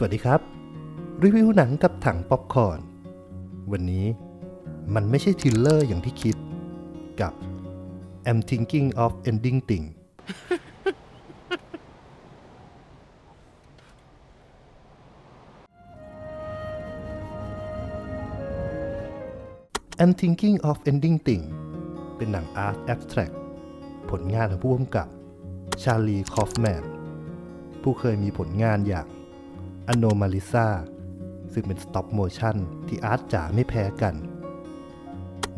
สวัสดีครับ รีวิวหนังกับถังป๊อปคอร์นวันนี้มันไม่ใช่ทิลเลอร์อย่างที่คิดกับ I'm thinking of ending thing I'm thinking of ending thing เป็นหนังอาร์ตแอบสแตรกผลงานของผู้กำกับชาลีคอฟแมนผู้เคยมีผลงานอย่าง อโนมาลิซาซึ่งเป็นสต็อปโมชั่นที่อาร์ตจ๋าไม่แพ้กัน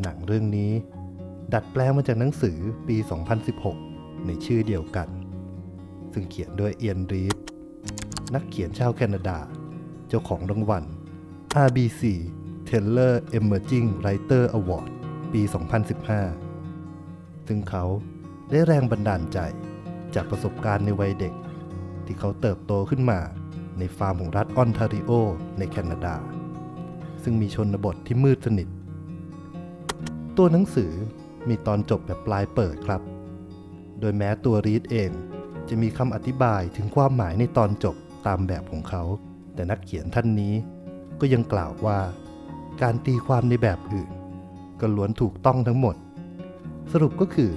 หนังเรื่องนี้ดัดแปลงมาจากหนังสือปี 2016 ในชื่อเดียวกัน ซึ่งเขียนโดยเอียนรีดนักเขียนชาวแคนาดา เจ้าของรางวัล RBC Taylor Emerging Writer Award ปี 2015 ซึ่งเขาได้แรงบันดาลใจจากประสบการณ์ในวัยเด็ก ที่เขาเติบโตขึ้นมา ในฟาร์มของรัฐออนทาริโอ ในแคนาดา ซึ่งมีชนบทที่มืดสนิท ตัวหนังสือมีตอนจบแบบปลายเปิดครับ โดยแม้ตัวรีดเองจะมีคำอธิบายถึงความหมายในตอนจบตามแบบของเขา แต่นักเขียนท่านนี้ก็ยังกล่าวว่า การตีความในแบบอื่น ก็ล้วนถูกต้องทั้งหมด สรุปก็คือ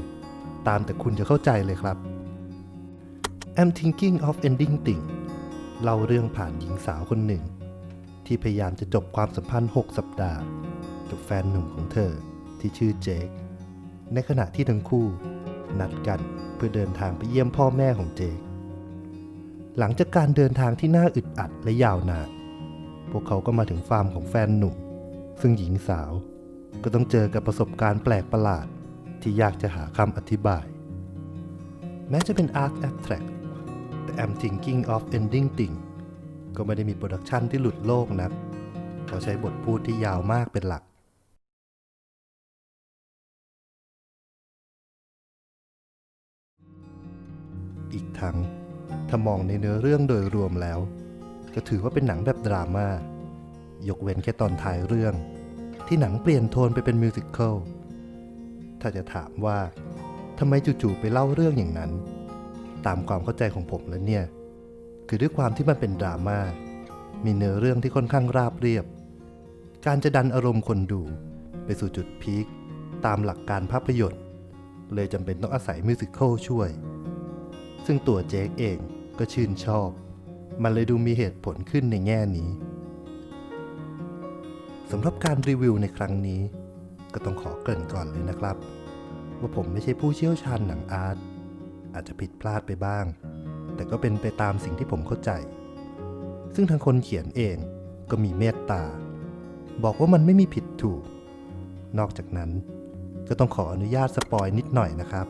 ตามแต่คุณจะเข้าใจเลยครับ I'm thinking of ending things เล่าเรื่องผ่านหญิงสาวคนหนึ่ง ที่พยายามจะจบความสัมพันธ์ 6 สัปดาห์ กับแฟนหนุ่มของเธอที่ชื่อเจค ในขณะที่ทั้งคู่ นัดกันเพื่อเดินทางไปเยี่ยมพ่อแม่ของเจค หลังจากการเดินทางที่น่าอึดอัดและยาวนาน พวกเขาก็มาถึงฟาร์มของแฟนหนุ่ม ซึ่งหญิงสาวก็ต้องเจอกับประสบการณ์แปลกประหลาดที่ยากจะหาคำอธิบาย แม้จะเป็น Arc Abstract แต่ I'm thinking of ending thing ก็ไม่ได้มีโปรดักชันที่หลุดโลกนักเขาใช้บทพูดที่ยาวมากเป็นหลัก อีกทั้งถ้ามองในเนื้อเรื่องโดยรวมแล้ว ก็ถือว่าเป็นหนังแบบดราม่ายกเว้นแค่ตอนท้ายเรื่อง ที่หนังเปลี่ยนโทนไปเป็นมิวสิควลถ้าจะถามว่าทำไมจู่ๆไปเล่าเรื่องอย่างนั้น ตามความเข้าใจของผมแล้วเนี่ย คือด้วยความที่มันเป็นดราม่ามีเนื้อเรื่องที่ค่อนข้างราบเรียบ การจะดันอารมณ์คนดูไปสู่จุดพีคตามหลักการภาพยนตร์ เลยจำเป็นต้องอาศัยมิวสิควลช่วย ซึ่งตัวเจคเองก็ชื่นชอบ มันเลยดูมีเหตุผลขึ้นในแง่นี้สำหรับการรีวิวในครั้งนี้ ก็ต้องขอเกริ่นก่อนเลยนะครับ ว่าผมไม่ใช่ผู้เชี่ยวชาญหนังอาร์ต อาจจะผิดพลาดไปบ้าง แต่ก็เป็นไปตามสิ่งที่ผมเข้าใจ ซึ่งทางคนเขียนเองก็มีเมตตา บอกว่ามันไม่มีผิดถูก นอกจากนั้นก็ต้องขออนุญาตสปอยนิดหน่อยนะครับ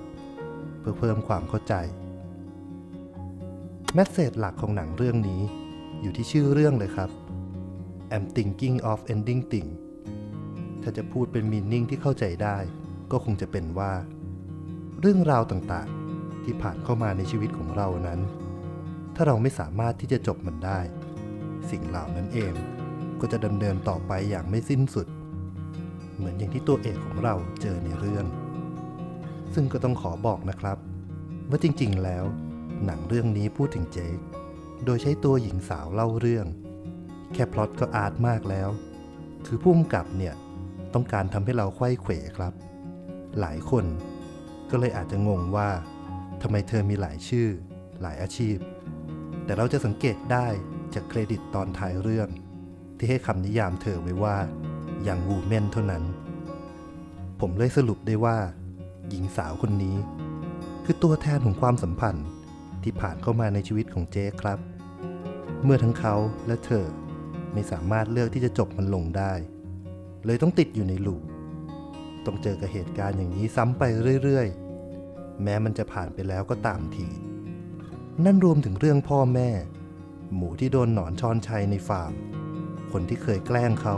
เพื่อเพิ่มความเข้าใจแมสเซจหลักของหนังเรื่องนี้ อยู่ที่ชื่อเรื่องเลยครับ I'm thinking of ending thing ถ้าจะพูดเป็นมีนิ่งที่เข้าใจได้ ก็คงจะเป็นว่า เรื่องราวต่างๆ ที่ผ่านเข้ามาในชีวิตของเรานั้น ถ้าเราไม่สามารถที่จะจบมันได้ สิ่งเหล่านั้นเองก็จะดำเนินต่อไปอย่างไม่สิ้นสุด เหมือนอย่างที่ตัวเอกของเราเจอในเรื่อง ซึ่งก็ต้องขอบอกนะครับ ว่าจริงๆ แล้ว หนังเรื่องนี้พูดถึงเจค โดยใช้ตัวหญิงสาวเล่าเรื่อง แค่พล็อตก็อาร์ตมากแล้ว คือผู้กำกับเนี่ยต้องการทำให้เราไข้เขวครับ หลายคนก็เลยอาจจะงงว่า ทำไมเธอมีหลายชื่อ หลายอาชีพ แต่เราจะสังเกตได้จากเครดิตตอนท้ายเรื่อง ที่ให้คำนิยามเธอไว้ว่ายังวูแมนเท่านั้น ผมเลยสรุปได้ว่า หญิงสาวคนนี้ คือตัวแทนของความสัมพันธ์ที่ผ่านเข้ามาในชีวิตของเจ๊ครับ เมื่อทั้งเขาและเธอไม่สามารถเลือกที่จะจบมันลงได้ เลยต้องติดอยู่ในลูปต้องเจอกับเหตุการณ์อย่างนี้ซ้ำไปเรื่อยๆ แม้มันจะผ่านไปแล้วก็ตามที นั่นรวมถึงเรื่องพ่อแม่ หมูที่โดนหนอนชอนชัยในฟาร์ม คนที่เคยแกล้งเขา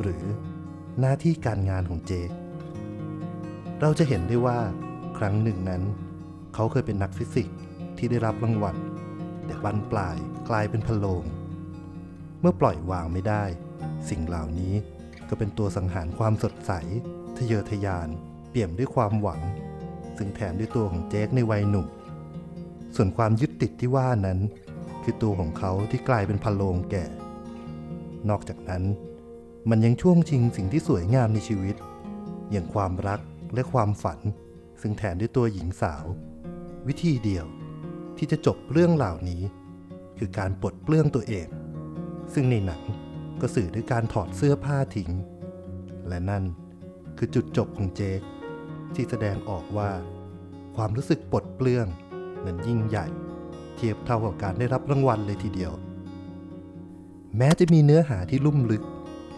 หรือหน้าที่การงานของเจ เราจะเห็นได้ว่าครั้งหนึ่งนั้น เขาเคยเป็นนักฟิสิกส์ที่ได้รับรางวัล แต่บันปลายกลายเป็นพะโลง เมื่อปล่อยวางไม่ได้ สิ่งเหล่านี้ก็เป็นตัวสังหารความสดใส ทะเยอทะยาน เปี่ยมด้วยความหวัง ซึ่งแทนด้วยตัวของเจคในวัยหนุ่ม ส่วนความยึดติดที่ว่านั้น คือตัวของเขาที่กลายเป็นพะโลงแก่ นอกจากนั้น มันยังช่วงชิงสิ่งที่สวยงามในชีวิต อย่างความรักและความฝัน ซึ่งแทนด้วยตัวหญิงสาว วิธีเดียวที่จะจบเรื่องเหล่านี้ คือการปลดเปลื้องตัวเอง ซึ่งในหนังก็สื่อด้วยการถอดเสื้อผ้าทิ้ง และนั่นคือจุดจบของเจค ที่แสดงออกว่า ความรู้สึกปลดเปลื้องนั้นยิ่งใหญ่ เทียบเท่ากับการได้รับรางวัลเลยทีเดียว แม้จะมีเนื้อหาที่ลุ่มลึก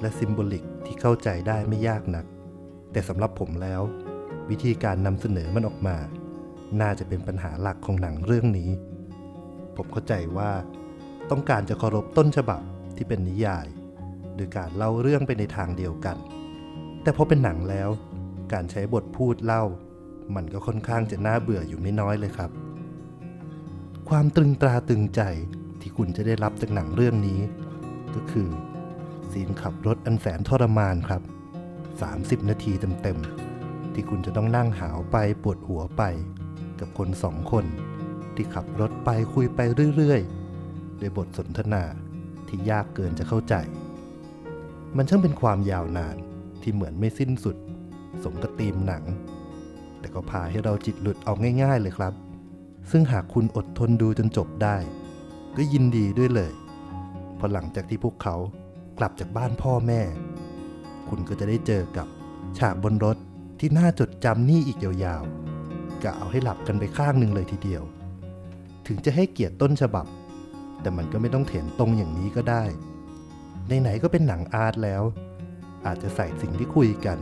และซิมโบลิกที่เข้าใจได้ไม่ยากนัก แต่สำหรับผมแล้ว วิธีการนำเสนอมันออกมา น่าจะเป็นปัญหาหลักของหนังเรื่องนี้ ผมเข้าใจว่าต้องการจะเคารพต้นฉบับที่เป็นนิยาย โดยการเล่าเรื่องไปในทางเดียวกัน แต่พอเป็นหนังแล้ว การใช้บทพูดเล่า มันก็ค่อนข้างจะน่าเบื่ออยู่ไม่น้อยเลยครับ ความตรึงตราตึงใจที่คุณจะได้รับจากหนังเรื่องนี้ ก็คือซีนขับรถอันแสนทรมานครับ 30 นาทีเต็มๆที่คุณจะต้องนั่งหาวไปปวดหัวไป กับคนสองคน ที่ขับรถไปคุยไปเรื่อยๆด้วยบทสนทนาที่ยากเกินจะเข้าใจ มันช่างเป็นความยาวนานที่เหมือนไม่สิ้นสุด สมกับธีมหนัง แต่ก็พาให้เราจิตหลุดเอาง่าย ๆ เลยครับ ซึ่งหากคุณอดทนดูจนจบได้ ก็ยินดีด้วยเลยเพราะหลังจากที่พวกเขากลับจากบ้านพ่อแม่ คุณก็จะได้เจอกับฉากบนรถที่น่าจดจำนี่อีกยาวๆกะเอาให้หลับกันไปข้างหนึ่งเลยทีเดียว ถึงจะให้เกียรติต้นฉบับ แต่มันก็ไม่ต้องเถียนตรงอย่างนี้ก็ได้ไหนๆก็เป็นหนังอาร์ตแล้ว อาจจะใส่สิ่งที่คุยกัน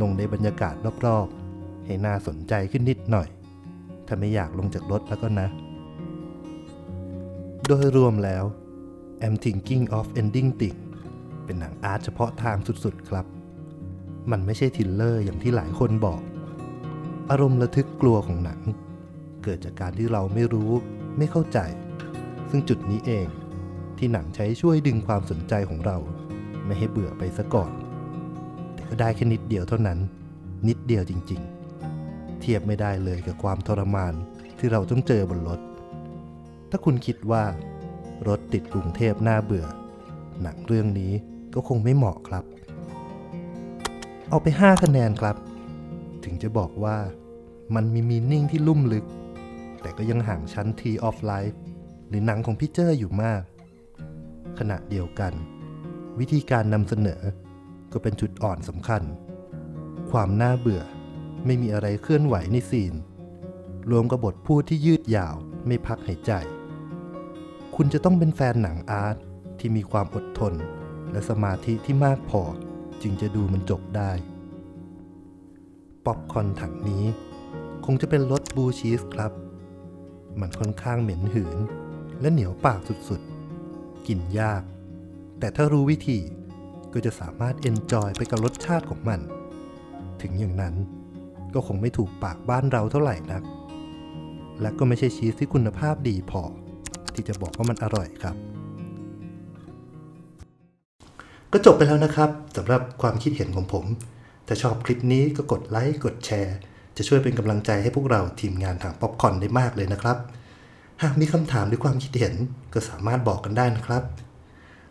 ลงในบรรยากาศรอบๆ ให้น่าสนใจขึ้นนิดหน่อย ถ้าไม่อยากลงจากรถแล้วก็นะ โดยรวมแล้ว I'm thinking of ending thing เป็นหนังอาร์ตเฉพาะทางสุดๆครับ มันไม่ใช่ทิลเลอร์อย่างที่หลายคนบอก อารมณ์ระทึกกลัวของหนัง เกิดจากการที่เราไม่รู้ไม่เข้าใจ ซึ่งจุดนี้เองที่หนังใช้ช่วยดึงความสนใจของเรา ไม่ให้เบื่อไปซะก่อน ก็ได้แค่นิดเดียวเท่านั้น นิดเดียวจริงๆ เทียบไม่ได้เลยกับความทรมานที่เราต้องเจอบนรถ ถ้าคุณคิดว่า รถติดกรุงเทพน่าเบื่อ หนังเรื่องนี้ก็คงไม่เหมาะครับ เอาไป 5 คะแนนครับ ถึงจะบอกว่ามันมีมีนิ่งที่ลุ่มลึก แต่ก็ยังห่างชั้น T of Life หรือหนังของพี่เจอร์อยู่มาก ขณะเดียวกัน วิธีการนำเสนอ ก็เป็นจุดอ่อนสำคัญ ความน่าเบื่อไม่มีอะไรเคลื่อนไหวในซีน รวมกับบทพูดที่ยืดยาวไม่พักหายใจ คุณจะต้องเป็นแฟนหนังอาร์ตที่มีความอดทน และสมาธิที่มากพอ จึงจะดูมันจบได้ ป๊อปคอนถังนี้ คงจะเป็นรสบลูชีสครับ มันค่อนข้างเหม็นหืน และเหนียวปากสุดๆ กินยาก แต่ถ้ารู้วิธี ก็จะสามารถเอนจอยไปกับรสชาติของมัน ถึงอย่างนั้นก็คงไม่ถูกปากบ้านเราเท่าไหร่นัก และก็ไม่ใช่ชีสที่คุณภาพดีพอ ที่จะบอกว่ามันอร่อยครับ ก็จบไปแล้วนะครับสำหรับความคิดเห็นของผม ถ้าชอบคลิปนี้ก็กดไลค์กดแชร์ จะช่วยเป็นกำลังใจให้พวกเราทีมงานทางป๊อปคอร์นได้มากเลยนะครับ หากมีคำถามหรือความคิดเห็นก็สามารถบอกกันได้นะครับ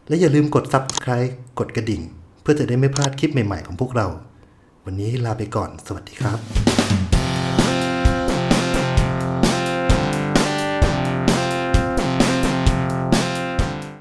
และอย่าลืมกด Subscribe กดกระดิ่ง เพื่อจะได้ไม่พลาดคลิปใหม่ๆของพวกเรา วันนี้ลาไปก่อน สวัสดีครับ